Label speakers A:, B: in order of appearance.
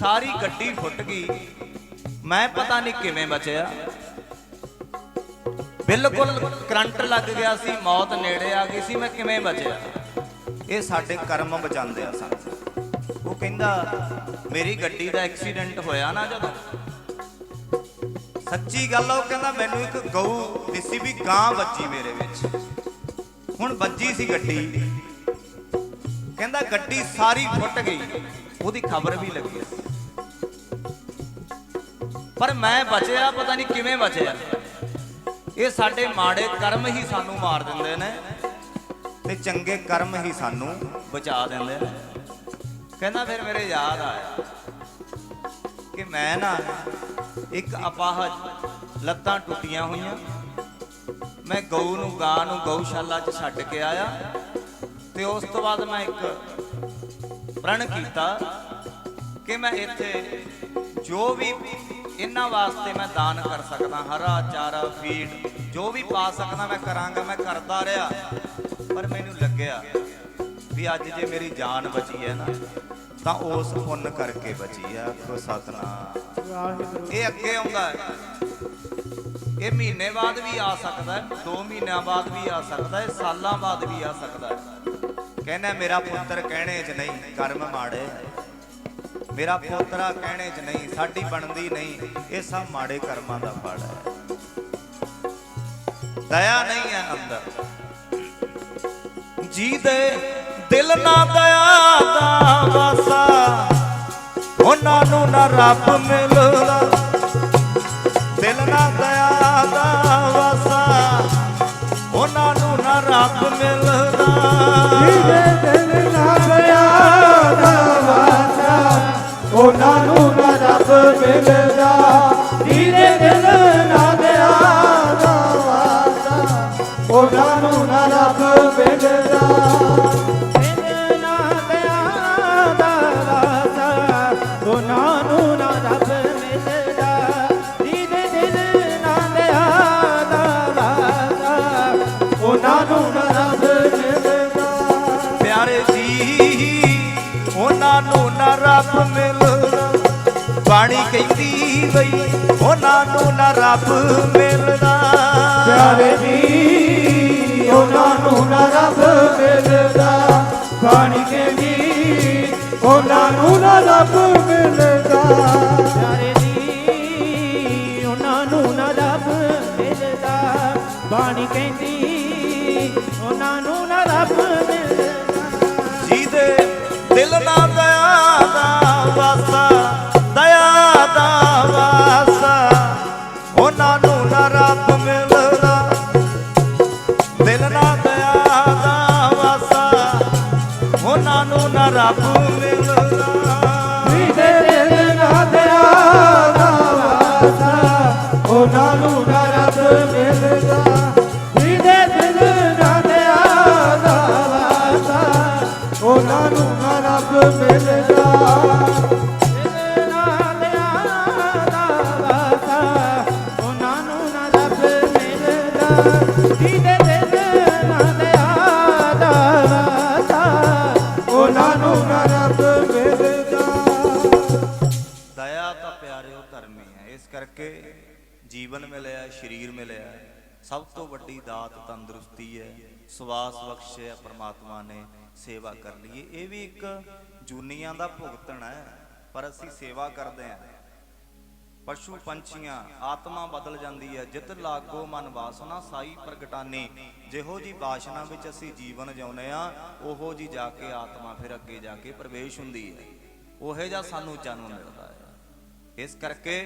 A: ਸਾਰੀ ਗੱਡੀ ਫੁੱਟ ਗਈ। ਮੈਂ ਪਤਾ ਨਹੀਂ ਕਿਵੇਂ ਬਚਿਆ। ਬਿਲਕੁਲ ਕਰੰਟ ਲੱਗ ਗਿਆ ਸੀ, ਮੌਤ ਨੇੜੇ ਆ ਗਈ ਸੀ, ਮੈਂ ਕਿਵੇਂ ਬਚਿਆ? ਇਹ ਸਾਡੇ ਕਰਮ ਬਚਾਉਂਦੇ ਆ ਸਾਨੂੰ। ਉਹ ਕਹਿੰਦਾ, ਮੇਰੀ ਗੱਡੀ ਦਾ ਐਕਸੀਡੈਂਟ ਹੋਇਆ ਨਾ ਜਦੋਂ? ਸੱਚੀ ਗੱਲ ਉਹ ਕਹਿੰਦਾ, ਮੈਨੂੰ ਇੱਕ ਗਊ ਦਿਸੀ ਵੀ ਗਾਂ ਵੱਜੀ ਮੇਰੇ ਵਿੱਚ। ਹੁਣ ਵੱਜੀ ਸੀ ਗੱਡੀ। ਕਹਿੰਦਾ, ਗੱਡੀ ਸਾਰੀ ਫੁੱਟ ਗਈ। ਉਹਦੀ ਖਬਰ ਵੀ ਲੱਗੀ। ਪਰ ਮੈਂ ਬਚਿਆ, ਪਤਾ ਨਹੀਂ ਕਿਵੇਂ ਬਚਿਆ। ਇਹ ਸਾਡੇ ਮਾੜੇ ਕਰਮ ਹੀ ਸਾਨੂੰ ਮਾਰ ਦਿੰਦੇ ਨੇ ਤੇ ਚੰਗੇ ਕਰਮ ਹੀ ਸਾਨੂੰ ਬਚਾ ਦਿੰਦੇ ਨੇ। ਕਹਿੰਦਾ ਫਿਰ ਮੇਰੇ ਯਾਦ ਆਇਆ ਕਿ ਮੈਂ ਨਾ ਇੱਕ ਅਪਾਹਜ ਲੱਤਾਂ ਟੁੱਟੀਆਂ ਹੋਈਆਂ। ਮੈਂ ਗਊ ਨੂੰ, ਗਾਂ ਨੂੰ ਗਊਸ਼ਾਲਾ 'ਚ ਛੱਡ ਕੇ ਆਇਆ ਤੇ ਉਸ ਤੋਂ ਬਾਅਦ ਮੈਂ ਇੱਕ ਪ੍ਰਣ ਕੀਤਾ ਕਿ ਮੈਂ ਇੱਥੇ ਜੋ ਵੀ ਇਹਨਾਂ ਵਾਸਤੇ ਮੈਂ ਦਾਨ ਕਰ ਸਕਦਾ, ਹਰਾ, ਚਾਰਾ, ਫੀਡ, ਜੋ ਵੀ ਪਾ ਸਕਦਾ ਮੈਂ ਕਰਾਂਗਾ, ਮੈਂ ਕਰਦਾ ਰਿਹਾ। ਪਰ ਮੈਨੂੰ ਲੱਗਿਆ ਵੀ ਅੱਜ ਜੇ ਮੇਰੀ ਜਾਨ ਬਚੀ ਹੈ ਨਾ, ਤਾਂ ਉਸ ਪੁੰਨ ਕਰਕੇ ਬਚੀ ਆ ਕੋ ਸਤਨਾਮ। ਇਹ ਅੱਗੇ ਆਉਂਦਾ ਹੈ। ਇਹ ਮਹੀਨੇ ਬਾਅਦ ਵੀ ਆ ਸਕਦਾ ਹੈ 2 ਮਹੀਨਿਆਂ ਬਾਅਦ ਵੀ ਆ ਸਕਦਾ ਹੈ, ਸਾਲਾਂ ਬਾਅਦ ਵੀ ਆ ਸਕਦਾ ਹੈ। ਕਹਿੰਦਾ, ਮੇਰਾ ਪੁੱਤਰ ਕਹਿਣੇ 'ਚ ਨਹੀਂ, ਕਰਮ ਮਾੜੇ ਮੇਰਾ ਪੋਤਰਾ ਕਹਿਣੇ 'ਚ ਨਹੀਂ, ਸਾਡੀ ਬਣਦੀ ਨਹੀਂ, ਇਹ ਸਭ ਮਾੜੇ ਕਰਮਾਂ ਦਾ ਫਲ ਹੈ। ਦਇਆ ਨਹੀਂ ਹੈ ਅੰਦਰ। ਜੀ ਦੇ ਦਿਲ ਨਾ ਦਇਆ ਦਾ ਵਾਸਾ ਉਹਨਾਂ ਨੂੰ ਨਾ ਰੱਬ ਮਿਲਦਾ। ਦਿਲ ਨਾ ਦਇਆ ਦਾ ਵਾਸਾ ਉਹਨਾਂ ਨੂੰ ਨਾ ਰੱਬ ਮਿਲਦਾ।
B: ਨੂੰ ਨਾ ਰੱਬ ਮਿਲਦਾ ਜਿਹਦੇ ਦਿਲ ਨਾ ਗਿਆ ਵਾਸਾ ਉਹਨਾਂ ਨੂੰ ਨਾ ਰੱਬ ਮਿਲਦਾ, ਦਿਲ ਨਾ ਗਿਆ ਵਾਸਾ ਉਹਨਾਂ ਨੂੰ ਨਾ ਰੱਬ ਮਿਲਦਾ ਜਿਹਦੇ ਦਿਲ ਨਾ ਗਿਆ ਵਾਸਾ ਉਹਨਾਂ ਨੂੰ ਨਾ ਰੱਬ ਮਿਲਦਾ।
A: ਪਿਆਰੇ ਜੀ, ਉਹਨਾਂ ਨੂੰ ਨਾ ਰੱਬ ਮਿਲਦਾ। ਬਾਣੀ ਕਹਿੰਦੀ ਬਈ ਉਹਨਾਂ ਨੂੰ ਨਾ ਰੱਬ ਮਿਲਦਾ।
B: ਪਿਆਰੇ ਜੀ ਉਹਨਾਂ ਨੂੰ ਨਾ ਰੱਬ ਮਿਲਦਾ। ਬਾਣੀ ਕਹਿੰਦੀ ਉਹਨਾਂ ਨੂੰ ਨਾ ਰੱਬ ਮਿਲਦਾ। ਪਿਆਰੇ ਜੀ ਉਹਨਾਂ ਨੂੰ ਨਾ ਰੱਬ ਮਿਲਦਾ। ਬਾਣੀ ਕਹਿੰਦੀ ਉਹਨਾਂ ਨੂੰ ਨਾ ਰੱਬ ਮਿਲਦਾ।
A: ਜਿਹਦੇ ਦਿਲ ਨਾ ਦਇਆ ਉਹਨਾਂ ਨੂੰ ਨਾ ਰੱਬ ਮਿਲਦਾ। ਪਿਆਰਿਓ ਹੈ ਇਸ ਕਰਕੇ ਜੀਵਨ ਮਿਲਿਆ, ਸਰੀਰ ਮਿਲਿਆ, ਸਭ ਤੋਂ ਵੱਡੀ ਦਾਤ ਤੰਦਰੁਸਤੀ ਹੈ। ਸਵਾਸ ਬਖਸ਼ਿਆ ਪ੍ਰਮਾਤਮਾ ਨੇ, ਸੇਵਾ ਕਰ ਲਈਏ। ਇਹ ਵੀ ਇੱਕ ਜੂਨੀਆਂ ਦਾ ਭੁਗਤਣ ਹੈ, ਪਰ ਅਸੀਂ ਸੇਵਾ ਕਰਦੇ ਹਾਂ। ਪਸ਼ੂ ਪੰਛੀਆਂ, ਆਤਮਾ ਬਦਲ ਜਾਂਦੀ ਹੈ। ਜਿਤ ਲਾਗੋ ਮਨ ਵਾਸਨਾ, ਸਾਈ ਪ੍ਰਗਟਾਨੀ। ਜਿਹੋ ਜੀ ਬਾਸ਼ਨਾ ਵਿੱਚ ਅਸੀਂ ਜੀਵਨ ਜਿਉਂਦੇ ਆ ਉਹੋ ਜੀ ਜਾ ਕੇ ਆਤਮਾ ਫਿਰ ਅੱਗੇ ਜਾ ਕੇ ਪ੍ਰਵੇਸ਼ ਹੁੰਦੀ ਹੈ। ਉਹੇ ਜਿਹਾ ਸਾਨੂੰ ਜਨਮ ਮਿਲਦਾ ਹੈ। ਇਸ ਕਰਕੇ